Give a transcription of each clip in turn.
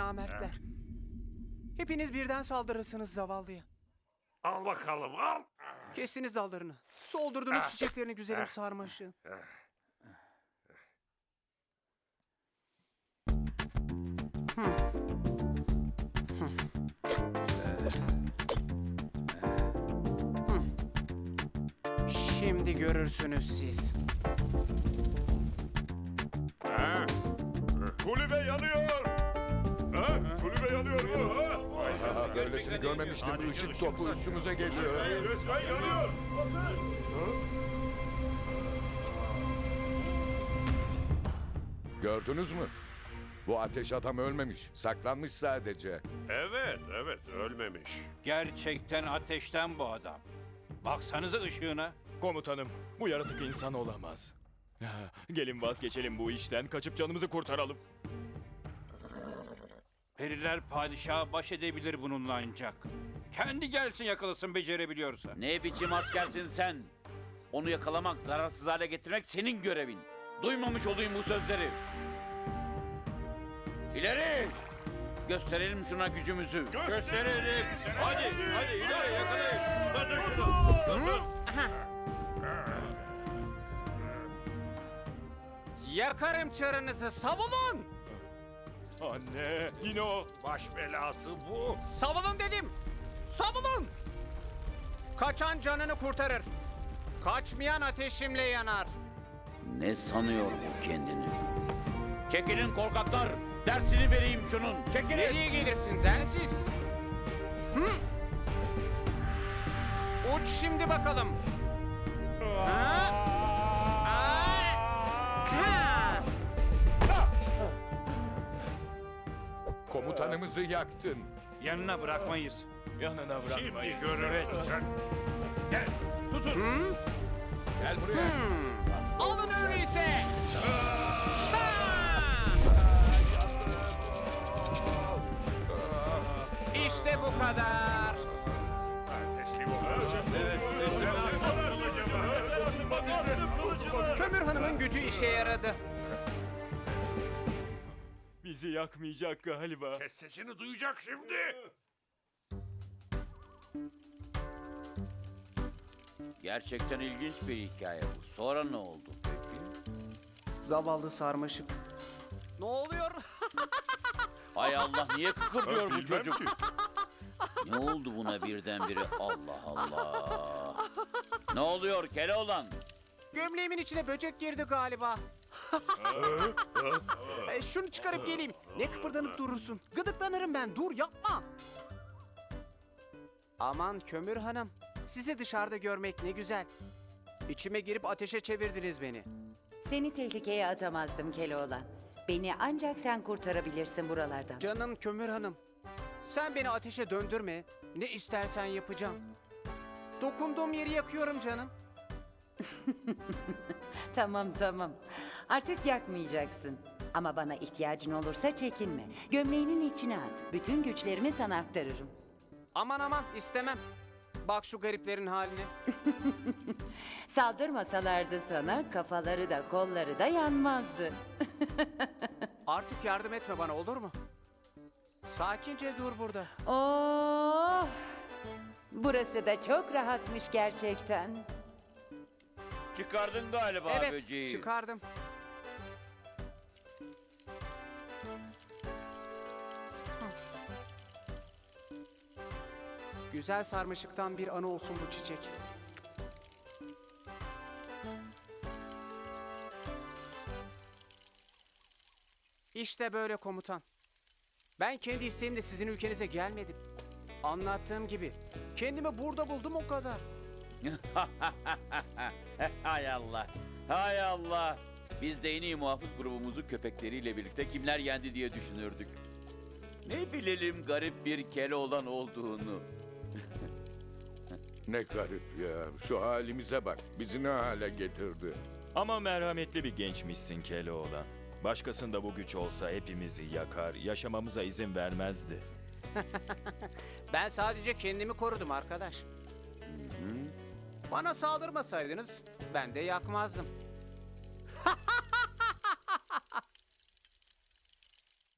namertler. Hepiniz birden saldırırsınız zavallıya. Al bakalım al. Kestiniz dallarını. Soldurdunuz çiçeklerini güzelim sarmaşığın. Şimdi görürsünüz siz. Ha? Kulübe yanıyor. Ha? Yanıyor mu? Ha? Aha, böylesini görmemiştim. Işık topu üstümüze geliyor. Resmen yanıyor. Gördünüz mü? Bu ateş adam ölmemiş. Saklanmış sadece. Evet, evet ölmemiş. Gerçekten ateşten bu adam. Baksanıza ışığına. Komutanım, bu yaratık insan olamaz. Gelin vazgeçelim bu işten, kaçıp canımızı kurtaralım. Periler padişaha baş edebilir bununla ancak. Kendi gelsin yakalasın becerebiliyorsa. Ne biçim askersin sen? Onu yakalamak, zararsız hale getirmek senin görevin. Duymamış olayım bu sözleri. İleri! Gösterelim şuna gücümüzü. Gösterelim. Hadi, hadi ileri yakalayın. Tutun şunu. Tutun. Yakarım çarınızı savunun! Anne, yine o. Baş belası bu. Savunun dedim! Savunun! Kaçan canını kurtarır. Kaçmayan ateşimle yanar. Ne sanıyor bu kendini? Çekilin korkaklar! Dersini vereyim şunun. Çekilin! Nereye gelirsin densiz? Hı? Uç şimdi bakalım. Ha? Komutanımızı yaktın. Yanına bırakmayız. Yanına Şimdi bırakmayın. görürsün sen. Tutun. Gel buraya. Alın öyleyse. İşte bu kadar. Kömür Hanım'ın gücü işe yaradı. Bizi yakmayacak galiba. Kes sesini duyacak şimdi. Gerçekten ilginç bir hikaye bu. Sonra ne oldu peki? Zavallı sarmaşık. Ne oluyor? Ay Allah niye kıkırdıyor bu çocuk? ki. Ne oldu buna birdenbire? Allah Allah. Ne oluyor Keloğlan? Gömleğimin içine böcek girdi galiba. E, şunu çıkarıp geleyim. Ne kıpırdanıp durursun? Gıdıklanırım ben. Dur yapma. Aman Kömür Hanım. Sizi dışarıda görmek ne güzel. İçime girip ateşe çevirdiniz beni. Seni tehlikeye atamazdım Keloğlan. Beni ancak sen kurtarabilirsin buralardan. Canım Kömür Hanım. Sen beni ateşe döndürme. Ne istersen yapacağım. Dokunduğum yeri yakıyorum canım. Tamam tamam. Artık yakmayacaksın. Ama bana ihtiyacın olursa çekinme. Gömleğinin içine at. Bütün güçlerimi sana aktarırım. Aman aman istemem. Bak şu gariplerin haline. Saldırmasalardı sana kafaları da kolları da yanmazdı. Artık yardım etme bana olur mu? Sakince dur burada. Oh! Burası da çok rahatmış gerçekten. Çıkardın galiba evet böceği. çıkardım. Güzel sarmaşıktan bir anı olsun bu çiçek. İşte böyle komutan. Ben kendi isteğimle sizin ülkenize gelmedim. Anlattığım gibi kendimi burada buldum o kadar. hay Allah. Hay Allah. Biz de en iyi muhafız grubumuzu köpekleriyle birlikte kimler yendi diye düşünürdük. Ne bilelim garip bir Keloğlan olduğunu. Ne garip ya. Şu halimize bak. Bizi ne hale getirdi. Ama merhametli bir gençmişsin Keloğlan. Başkasında bu güç olsa hepimizi yakar, yaşamamıza izin vermezdi. Ben sadece kendimi korudum arkadaş. Bana saldırmasaydınız ben de yakmazdım.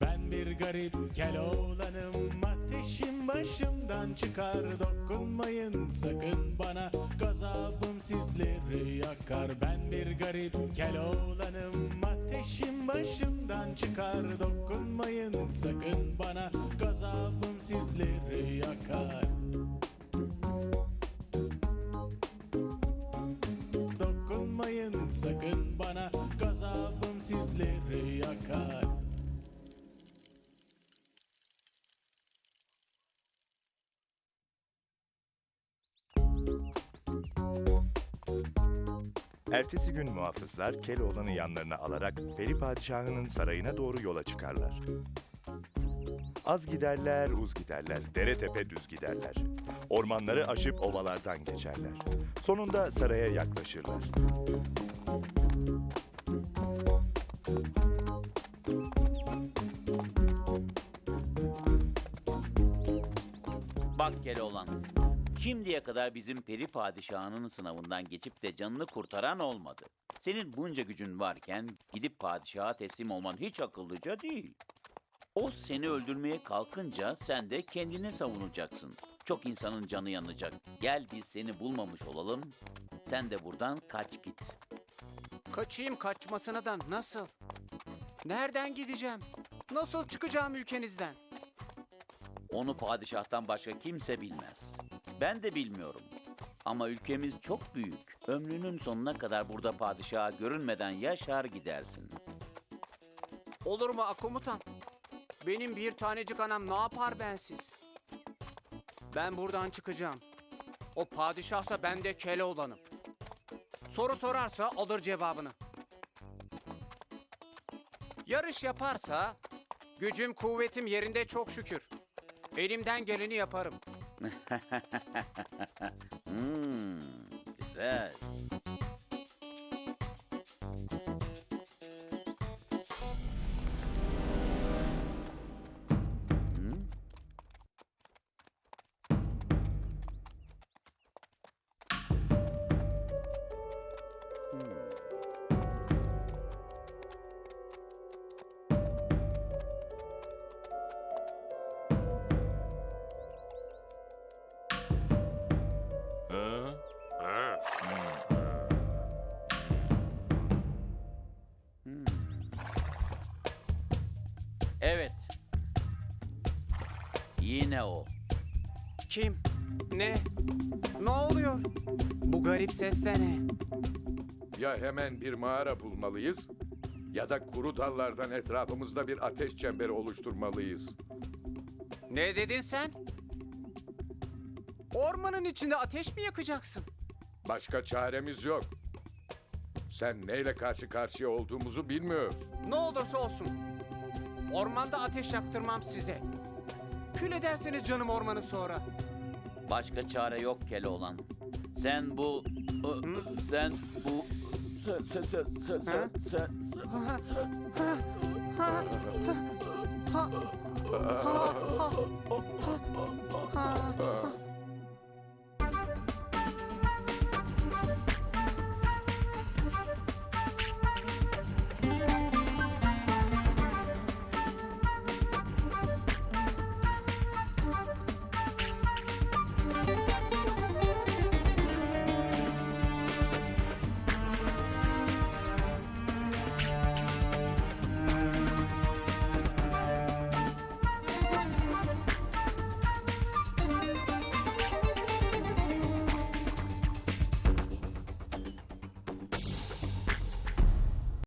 Ben bir garip Keloğlanım Ateşim başımdan çıkar Dokunmayın sakın bana. Gazabım sizleri yakar Ben bir garip Keloğlanım. Ateşim başımdan çıkar Dokunmayın sakın bana. Gazabım sizleri yakar Ertesi gün muhafızlar Keloğlan'ı yanlarına alarak Peri Padişahı'nın sarayına doğru yola çıkarlar. Az giderler, uz giderler, dere tepe düz giderler. Ormanları aşıp ovalardan geçerler. Sonunda saraya yaklaşırlar. Bak Keloğlan. Şimdiye kadar bizim peri padişahının sınavından geçip de canını kurtaran olmadı. Senin bunca gücün varken gidip padişaha teslim olman hiç akıllıca değil. O seni öldürmeye kalkınca sen de kendini savunacaksın. Çok insanın canı yanacak. Gel biz seni bulmamış olalım. Sen de buradan kaç git. Kaçayım kaçmasına nasıl? Nereden gideceğim? Nasıl çıkacağım ülkenizden? Onu padişahtan başka kimse bilmez. Ben de bilmiyorum. Ama ülkemiz çok büyük. Ömrünün sonuna kadar burada padişaha görünmeden yaşar gidersin. Olur mu akomutan? Benim bir tanecik anam ne yapar bensiz? Ben buradan çıkacağım. O padişahsa ben de Keloğlan'ım. Soru sorarsa alır cevabını. Yarış yaparsa gücüm kuvvetim yerinde çok şükür. Elimden geleni yaparım. Hmm, güzel. Yine o. Kim? Ne? Ne oluyor? Bu garip ses de ne? Ya hemen bir mağara bulmalıyız ya da kuru dallardan etrafımızda bir ateş çemberi oluşturmalıyız. Ne dedin sen? Ormanın içinde ateş mi yakacaksın? Başka çaremiz yok. Sen neyle karşı karşıya olduğumuzu bilmiyoruz. Ne olursa olsun. Ormanda ateş yaktırmam size. Kül ederseniz canım ormanı sonra. Başka çare yok Keloğlan. Sen bu... Sen bu... Sen, sen, sen, sen, sen, sen, sen, sen- Ha, ha, ha, ha, ha,